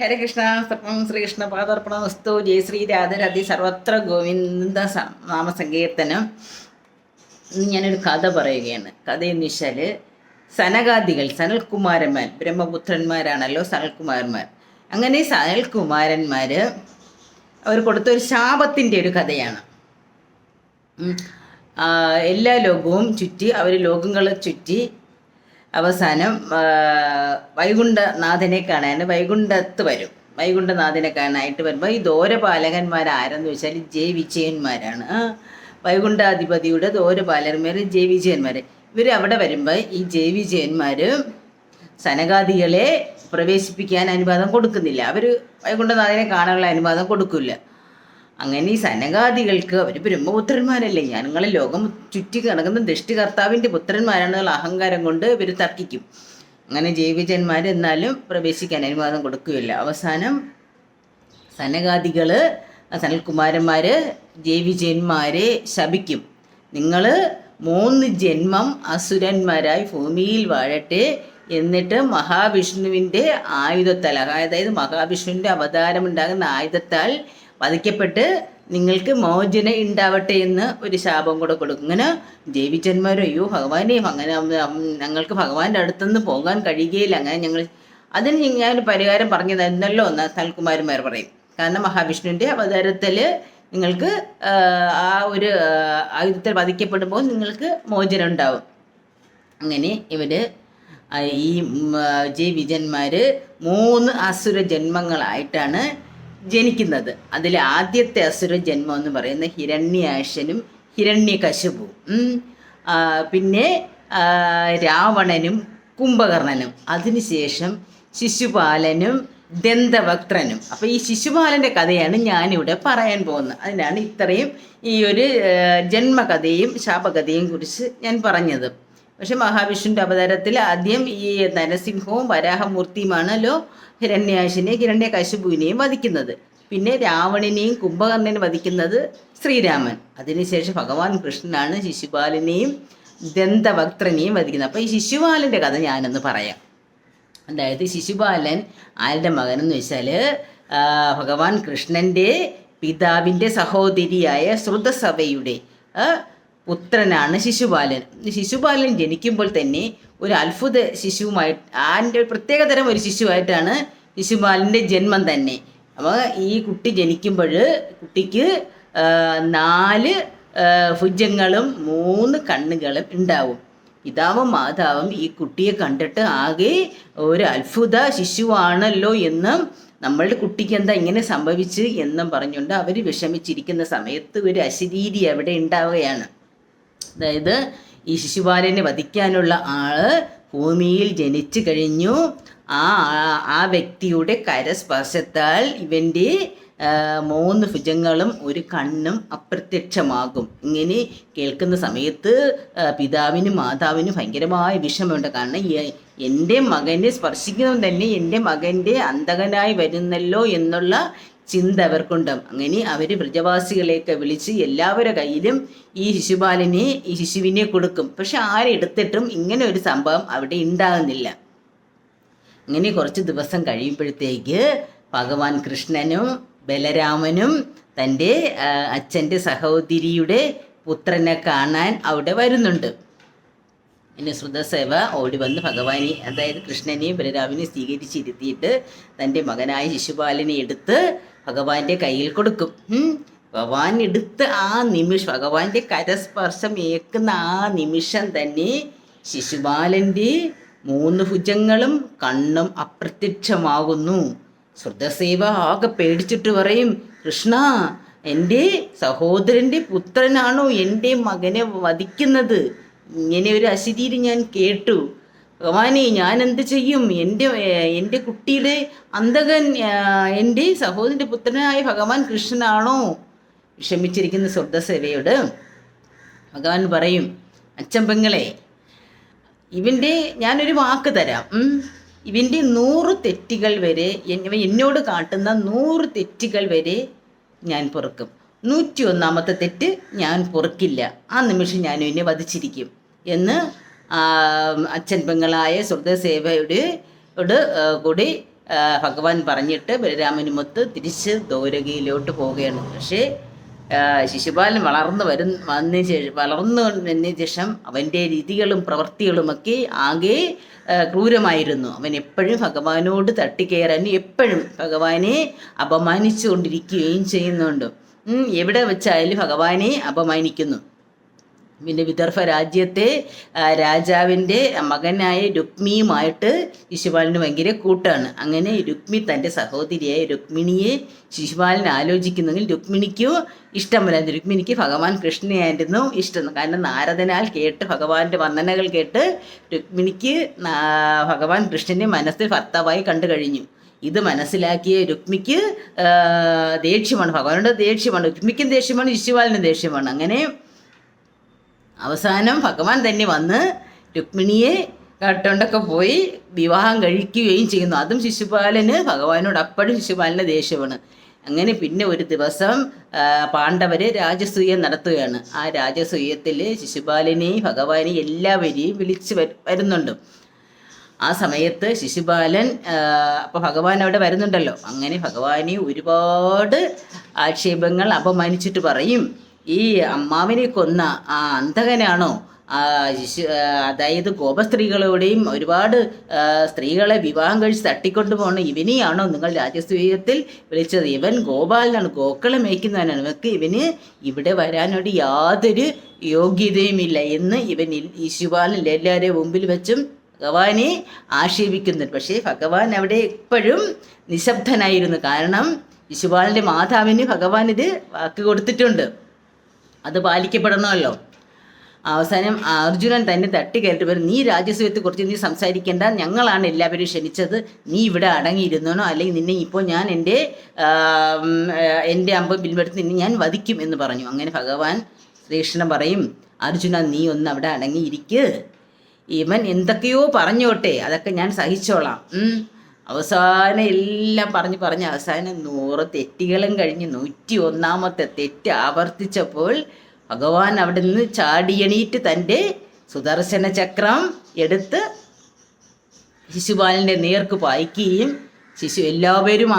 ഹരേ കൃഷ്ണ സർപ്പം ശ്രീകൃഷ്ണ പാദർപ്പണ വസ്തു ജയ ശ്രീ രാധരാധി സർവത്ര ഗോവിന്ദ നാമസങ്കീർത്തനം. ഞാനൊരു കഥ പറയുകയാണ്. കഥ എന്ന് വെച്ചാൽ സനകാദികൾ സനൽകുമാരന്മാർ ബ്രഹ്മപുത്രന്മാരാണല്ലോ സനൽകുമാരന്മാർ. അങ്ങനെ സനൽകുമാരന്മാർ അവർ കൊടുത്തൊരു ശാപത്തിന്റെ ഒരു കഥയാണ്. എല്ലാ ലോകവും ചുറ്റി അവർ ലോകങ്ങളെ ചുറ്റി അവസാനം വൈകുണ്ഠനാഥനെ കാണാൻ വൈകുണ്ഠത്ത് വരും. വൈകുണ്ഠനാഥനെ കാണാനായിട്ട് വരുമ്പോൾ ഈ ദോരപാലകന്മാരാരെന്ന് വെച്ചാൽ ജയ വിജയന്മാരാണ്. വൈകുണ്ഠാധിപതിയുടെ ദോരപാലകന്മാർ ജയ വിജയന്മാർ ഇവർ അവിടെ വരുമ്പോൾ ഈ ജയ വിജയന്മാർ സനകാദികളെ പ്രവേശിപ്പിക്കാൻ അനുവാദം കൊടുക്കുന്നില്ല. അവർ വൈകുണ്ഠനാഥനെ കാണാനുള്ള അനുവാദം കൊടുക്കില്ല അങ്ങനെ ഈ സനകാദികൾക്ക് അവർ ബ്രഹ്മപുത്രന്മാരല്ലേ? ഞാൻ നിങ്ങളെ ലോകം ചുറ്റി കിടക്കുന്ന ദൃഷ്ടികർത്താവിന്റെ പുത്രന്മാരാണെന്നുള്ള അഹങ്കാരം കൊണ്ട് ഇവർ തർക്കിക്കും. അങ്ങനെ ജൈവജന്മാർ എന്നാലും പ്രവേശിക്കാൻ അനുവാദം കൊടുക്കുകയില്ല. അവസാനം സനകാദികൾ സനൽകുമാരന്മാർ ജൈവിജന്മാരെ ശപിക്കും. നിങ്ങൾ മൂന്ന് ജന്മം അസുരന്മാരായി ഭൂമിയിൽ വാഴട്ടെ എന്നിട്ട് മഹാവിഷ്ണുവിന്റെ ആയുധത്താൽ അതായത് മഹാവിഷ്ണുവിന്റെ അവതാരം ഉണ്ടാകുന്ന ആയുധത്താൽ വധിക്കപ്പെട്ട് നിങ്ങൾക്ക് മോചന ഉണ്ടാവട്ടെ എന്ന് ഒരു ശാപം കൂടെ കൊടുക്കും. ഇങ്ങനെ ജൈവിജന്മാരോ അയ്യോ ഭഗവാനെ അങ്ങനെ ഞങ്ങൾക്ക് ഭഗവാന്റെ അടുത്തുനിന്ന് പോകാൻ കഴിയുകയില്ല. അങ്ങനെ ഞങ്ങൾ അതിന് ഞാൻ പരിഹാരം പറഞ്ഞു തന്നല്ലോ എന്ന് സൽകുമാരന്മാർ പറയും. കാരണം മഹാവിഷ്ണുവിന്റെ അവതാരത്തിൽ നിങ്ങൾക്ക് ആ, ഒരു ആയുധത്തിൽ വധിക്കപ്പെടുമ്പോൾ നിങ്ങൾക്ക് മോചനം ഉണ്ടാവും. അങ്ങനെ ഇവർ ഈ ജയ് വിജയന്മാർ മൂന്ന് അസുര ജന്മങ്ങളായിട്ടാണ് ജനിക്കുന്നത്. അതിൽ ആദ്യത്തെ അസുര ജന്മം എന്ന് പറയുന്ന ഹിരണ്യാശനും ഹിരണ്യകശുപും. പിന്നെ രാവണനും കുംഭകർണനും. അതിനുശേഷം ശിശുപാലനും ദന്തവക്ത്രനും. അപ്പോൾ ഈ ശിശുപാലന്റെ കഥയാണ് ഞാനിവിടെ പറയാൻ പോകുന്നത്. അതിനാണ് ഇത്രയും ഈ ഒരു ജന്മകഥയും ശാപകഥയും കുറിച്ച് ഞാൻ പറഞ്ഞത്. പക്ഷെ മഹാവിഷ്ണുവിന്റെ അവതാരത്തിൽ ആദ്യം ഈ നരസിംഹവും വരാഹമൂർത്തിയുമാണല്ലോ ഹിരണ്യാശിനെ ഹിരണ്യകശുപുവിനെയും വധിക്കുന്നത്. പിന്നെ രാവണനെയും കുംഭകർണനെയും വധിക്കുന്നത് ശ്രീരാമൻ. അതിനുശേഷം ഭഗവാൻ കൃഷ്ണനാണ് ശിശുപാലനെയും ദന്തവക്ത്രനെയും വധിക്കുന്നത്. അപ്പോൾ ഈ ശിശുപാലന്റെ കഥ ഞാനൊന്ന് പറയാം. അതായത് ശിശുപാലൻ ആരുടെ മകനെന്ന് വെച്ചാൽ ഭഗവാൻ കൃഷ്ണന്റെ പിതാവിന്റെ സഹോദരിയായ ശ്രുതസഭയുടെ പുത്രനാണ് ശിശുപാലൻ. ശിശുപാലൻ ജനിക്കുമ്പോൾ തന്നെ ഒരു അത്ഭുത ശിശുവുമായി ആന്റെ പ്രത്യേകതരം ഒരു ശിശുവായിട്ടാണ് ശിശുപാലന്റെ ജന്മം തന്നെ. അപ്പോൾ ഈ കുട്ടി ജനിക്കുമ്പോൾ കുട്ടിക്ക് നാല് ഭുജങ്ങളും മൂന്ന് കണ്ണുകളും ഉണ്ടാവും. പിതാവും മാതാവും ഈ കുട്ടിയെ കണ്ടിട്ട് ആകെ ഒരു അത്ഭുത ശിശുവാണല്ലോ എന്നും നമ്മളുടെ കുട്ടിക്ക് എന്താ ഇങ്ങനെ സംഭവിച്ച് എന്നും പറഞ്ഞുകൊണ്ട് അവർ വിഷമിച്ചിരിക്കുന്ന സമയത്ത് ഒരു അശരീരി അവിടെ ഉണ്ടാവുകയാണ്. അതായത് ഈ ശിശുപാലനെ വധിക്കാനുള്ള ആൾ ഭൂമിയിൽ ജനിച്ചു കഴിഞ്ഞു. ആ ആ- വ്യക്തിയുടെ കരസ്പർശത്താൽ ഇവന്റെ മൂന്ന് ഭുജങ്ങളും ഒരു കണ്ണും അപ്രത്യക്ഷമാകും. ഇങ്ങനെ കേൾക്കുന്ന സമയത്ത് പിതാവിനും മാതാവിനും ഭയങ്കരമായ വിഷമമുണ്ട്. കാരണം എന്റെ മകനെ സ്പർശിക്കുന്നത് തന്നെ എന്റെ മകന്റെ അന്തകനായി വരുന്നല്ലോ എന്നുള്ള ചിന്ത അവർക്കുണ്ടാവും അങ്ങനെ അവർ വ്രജവാസികളെയൊക്കെ വിളിച്ച് എല്ലാവരുടെ കയ്യിലും ഈ ശിശുപാലനെ ഈ ശിശുവിനെ കൊടുക്കും. പക്ഷെ ആരെടുത്തിട്ടും ഇങ്ങനെ ഒരു സംഭവം അവിടെ ഉണ്ടാകുന്നില്ല അങ്ങനെ കുറച്ച് ദിവസം കഴിയുമ്പോഴത്തേക്ക് ഭഗവാൻ കൃഷ്ണനും ബലരാമനും തന്റെ അച്ഛന്റെ സഹോദരിയുടെ പുത്രനെ കാണാൻ അവിടെ വരുന്നുണ്ട്. പിന്നെ ശ്രുതസേവ ഓടി വന്ന് ഭഗവാനെ അതായത് കൃഷ്ണനെയും ബലരാമനെയും സ്വീകരിച്ചിരുത്തിയിട്ട് തന്റെ മകനായ ശിശുപാലനെ എടുത്ത് ഭഗവാന്റെ കയ്യിൽ കൊടുക്കും. ഭഗവാൻ എടുത്ത് ആ നിമിഷം ഭഗവാന്റെ കരസ്പർശം ഏക്കുന്ന ആ നിമിഷം തന്നെ ശിശുപാലന്റെ മൂന്ന് ഭുജങ്ങളും കണ്ണും അപ്രത്യക്ഷമാകുന്നു. ശ്രുതസേവ ആകെ പേടിച്ചിട്ട് പറയും കൃഷ്ണ എന്റെ സഹോദരന്റെ പുത്രനാണോ എന്റെ മകനെ വധിക്കുന്നത്? ഇങ്ങനെ ഒരു അശിതിയിൽ ഞാൻ കേട്ടു. ഭഗവാനെ ഞാൻ എന്ത് ചെയ്യും? എന്റെ എന്റെ കുട്ടിയുടെ അന്തകൻ എന്റെ സഹോദരന്റെ പുത്രനായ ഭഗവാൻ കൃഷ്ണനാണോ? വിഷമിച്ചിരിക്കുന്ന സ്വർഗസേവയോട് ഭഗവാൻ പറയും അച്ഛൻ പെങ്ങളെ ഇവന്റെ ഞാനൊരു വാക്ക് തരാം. ഇവന്റെ നൂറ് തെറ്റുകൾ വരെ എന്നോട് കാട്ടുന്ന നൂറ് തെറ്റുകൾ വരെ ഞാൻ പൊറുക്കും. നൂറ്റി ഒന്നാമത്തെ തെറ്റ് ഞാൻ പൊറുക്കില്ല. ആ നിമിഷം ഞാൻ ഇവനെ വധിച്ചിരിക്കും. എന്ന് അച്ഛൻ പെങ്ങളായ സുഹൃതസേവയുടെ കൂടി ഭഗവാൻ പറഞ്ഞിട്ട് ബലരാമനുമൊത്ത് തിരിച്ച് ദൗരകയിലോട്ട് പോവുകയാണ്. പക്ഷേ ശിശുപാലൻ വളർന്നു വരും വന്നതിന് ശേഷം വളർന്നു വന്നതിന് ശേഷം അവന്റെ രീതികളും പ്രവൃത്തികളുമൊക്കെ ആകെ ക്രൂരമായിരുന്നു. അവൻ എപ്പോഴും ഭഗവാനോട് തട്ടിക്കയറാനും എപ്പോഴും ഭഗവാനെ അപമാനിച്ചുകൊണ്ടിരിക്കുകയും ചെയ്യുന്നുണ്ട്. എവിടെ വെച്ചായാലും ഭഗവാനെ അപമാനിക്കുന്നു. പിന്നെ വിദർഭ രാജ്യത്തെ രാജാവിന്റെ മകനായ രുക്മിയുമായിട്ട് ശിശുപാലന് ഭയങ്കര കൂട്ടാണ്. അങ്ങനെ രുക്മി തന്റെ സഹോദരിയായ രുക്മിണിയെ ശിശുപാലൻ ആലോചിക്കുന്നെങ്കിൽ രുക്മിണിക്കോ ഇഷ്ടമല്ലായിരുന്നു രുക്മിണിക്ക് ഭഗവാൻ കൃഷ്ണനായിരുന്നു ഇഷ്ടം. കാരണം നാരദനാൽ കേട്ട് ഭഗവാന്റെ വന്ദനകൾ കേട്ട് രുക്മിണിക്ക് ഭഗവാൻ കൃഷ്ണനെ മനസ്സിൽ ഭർത്താവായി കണ്ടു കഴിഞ്ഞു. ഇത് മനസ്സിലാക്കിയ രുക്മിക്ക് ദേഷ്യമാണ്. ഭഗവാനോട് ദേഷ്യമാണ്. രുക്മിക്കും ദേഷ്യമാണ് ശിശുപാലനും ദേഷ്യമാണ്. അങ്ങനെ അവസാനം ഭഗവാൻ തന്നെ വന്ന് രുക്മിണിയെ കട്ടുകൊണ്ടൊക്കെ പോയി വിവാഹം കഴിക്കുകയും ചെയ്യുന്നു. അതും ശിശുപാലന് ഭഗവാനോട് അപ്പോഴും ശിശുപാലന് ദേഷ്യമാണ്. അങ്ങനെ പിന്നെ ഒരു ദിവസം പാണ്ഡവര് രാജസൂയം നടത്തുകയാണ്. ആ രാജസൂയത്തിൽ ശിശുപാലനെയും ഭഗവാനെയും എല്ലാവരെയും വിളിച്ച് വരു- വരുന്നുണ്ട്. ആ സമയത്ത് ശിശുപാലൻ അപ്പോൾ ഭഗവാൻ അവിടെ വരുന്നുണ്ടല്ലോ. അങ്ങനെ ഭഗവാനെ ഒരുപാട് ആക്ഷേപങ്ങൾ അപമാനിച്ചിട്ട് പറയും. ഈ അമ്മാവിനെ കൊന്ന ആ അന്ധകനാണോ? അതായത് ഗോപസ്ത്രീകളോടെയും ഒരുപാട് സ്ത്രീകളെ വിവാഹം കഴിച്ച് തട്ടിക്കൊണ്ടു പോകുന്ന ഇവനെയാണോ നിങ്ങൾ രാജസ്വീയത്തിൽ വിളിച്ചത്? ഇവൻ ഗോപാലനാണ് ഗോക്കളെ മേയ്ക്കുന്നവനാണ്. ഇവർക്ക് ഇവന് ഇവിടെ വരാനോട് യാതൊരു യോഗ്യതയുമില്ല എന്ന് ഇവൻ ഈ ശിശുപാലൻ എല്ലാവരെയും മുമ്പിൽ വെച്ചും ഭഗവാനെ ആക്ഷേപിക്കുന്നുണ്ട് പക്ഷേ ഭഗവാൻ അവിടെ എപ്പോഴും നിശബ്ദനായിരുന്നു. കാരണം ശിശുപാലന്റെ മാതാവിന് ഭഗവാൻ ഇത് വാക്ക് കൊടുത്തിട്ടുണ്ട്. അത് പാലിക്കപ്പെടണമല്ലോ. അവസാനം അർജുനൻ തന്നെ തട്ടി കയറ്റി വരും നീ രാജ്യസഭയെക്കുറിച്ച് നീ സംസാരിക്കേണ്ട. ഞങ്ങളാണ് എല്ലാവരും ക്ഷണിച്ചത്. നീ ഇവിടെ അടങ്ങിയിരുന്നോ അല്ലെങ്കിൽ നിന്നെ ഇപ്പോൾ ഞാൻ എന്റെ എന്റെ അമ്പ് ബിൽമെടുത്ത് നിന്നെ ഞാൻ വധിക്കും എന്ന് പറഞ്ഞു. അങ്ങനെ ഭഗവാൻ ശ്രീകൃഷ്ണൻ പറയും അർജുന നീ ഒന്ന് അവിടെ അടങ്ങിയിരിക്ക്. ഇവൻ എന്തൊക്കെയോ പറഞ്ഞോട്ടെ. അതൊക്കെ ഞാൻ സഹിച്ചോളാം. അവസാനം എല്ലാം പറഞ്ഞ് പറഞ്ഞ് അവസാനം നൂറ് തെറ്റുകളും കഴിഞ്ഞ് നൂറ്റി ഒന്നാമത്തെ തെറ്റ് ആവർത്തിച്ചപ്പോൾ ഭഗവാൻ അവിടെ നിന്ന് ചാടിയണീറ്റ് തന്റെ സുദർശന ചക്രം എടുത്ത് ശിശുപാലിന്റെ നേർക്ക് പായിക്കുകയും ശിശു എല്ലാവരും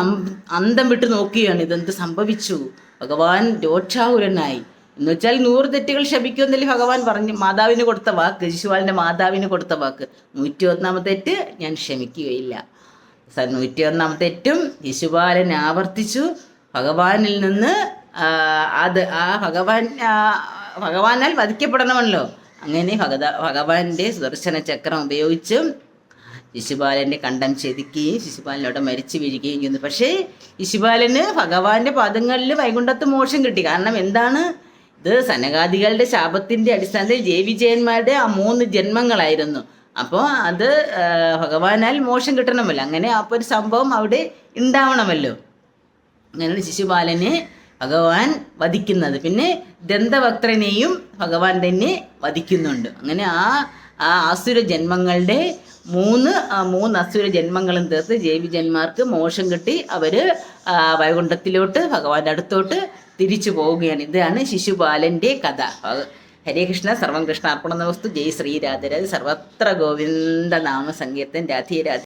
അന്തം വിട്ട് നോക്കുകയാണ് ഇതെന്ത് സംഭവിച്ചു? ഭഗവാൻ രോക്ഷാകുരനായി എന്ന് വെച്ചാൽ നൂറ് തെറ്റുകൾ ശപിക്കുമെന്നല്ലേ ഭഗവാൻ പറഞ്ഞു മാതാവിന് കൊടുത്ത വാക്ക് ശിശുപാലിന്റെ മാതാവിന് കൊടുത്ത വാക്ക്. നൂറ്റി ഒന്നാമത്തെ തെറ്റ് ഞാൻ ക്ഷമിക്കുകയില്ല. നൂറ്റി ഒന്നാമത്തെ തെറ്റും ശിശുപാലൻ ആവർത്തിച്ചു. ഭഗവാനിൽ നിന്ന് അത് ആ ഭഗവാൻ ഭഗവാനാൽ വധിക്കപ്പെടണമല്ലോ. അങ്ങനെ ഭഗത ഭഗവാന്റെ സുദർശന ചക്രം ഉപയോഗിച്ചും ശിശുപാലന്റെ കണ്ടം ചെതുക്കുകയും ശിശുപാലനോട് മരിച്ചു വീഴുകയും ചെയ്യുന്നു. പക്ഷേ ശിശുപാലന് ഭഗവാന്റെ പാദങ്ങളിൽ വൈകുണ്ഠത്ത് മോശം കിട്ടി. കാരണം എന്താണ്? ഇത് സനകാദികളുടെ ശാപത്തിന്റെ അടിസ്ഥാനത്തിൽ ജയവിജയന്മാരുടെ ആ മൂന്ന് ജന്മങ്ങളായിരുന്നു. അപ്പോൾ അത് ഭഗവാനാൽ മോശം കിട്ടണമല്ലോ. അങ്ങനെ അപ്പോൾ ഒരു സംഭവം അവിടെ ഉണ്ടാവണമല്ലോ അങ്ങനെയാണ് ശിശുപാലനെ ഭഗവാൻ വധിക്കുന്നത്. പിന്നെ ദന്തഭക്തനെയും ഭഗവാൻ തന്നെ വധിക്കുന്നുണ്ട്. അങ്ങനെ ആ ആ അസുര ജന്മങ്ങളുടെ മൂന്ന് മൂന്ന് അസുര ജന്മങ്ങളും തീർത്ത് ജൈവിജന്മാർക്ക് മോശം കിട്ടി അവർ വൈകുണ്ഠത്തിലോട്ട് ഭഗവാന്റെ അടുത്തോട്ട് തിരിച്ചു പോവുകയാണ്. ഇതാണ് ശിശുപാലന്റെ കഥ. ഹരേ കൃഷ്ണ സർവം കൃഷ്ണ അർപ്പണ വസ്തു ജയ് ശ്രീ രാധരാജ്. സർവത്ര ഗോവിന്ദ നാമ സങ്കീർത്തൻ രാധേ.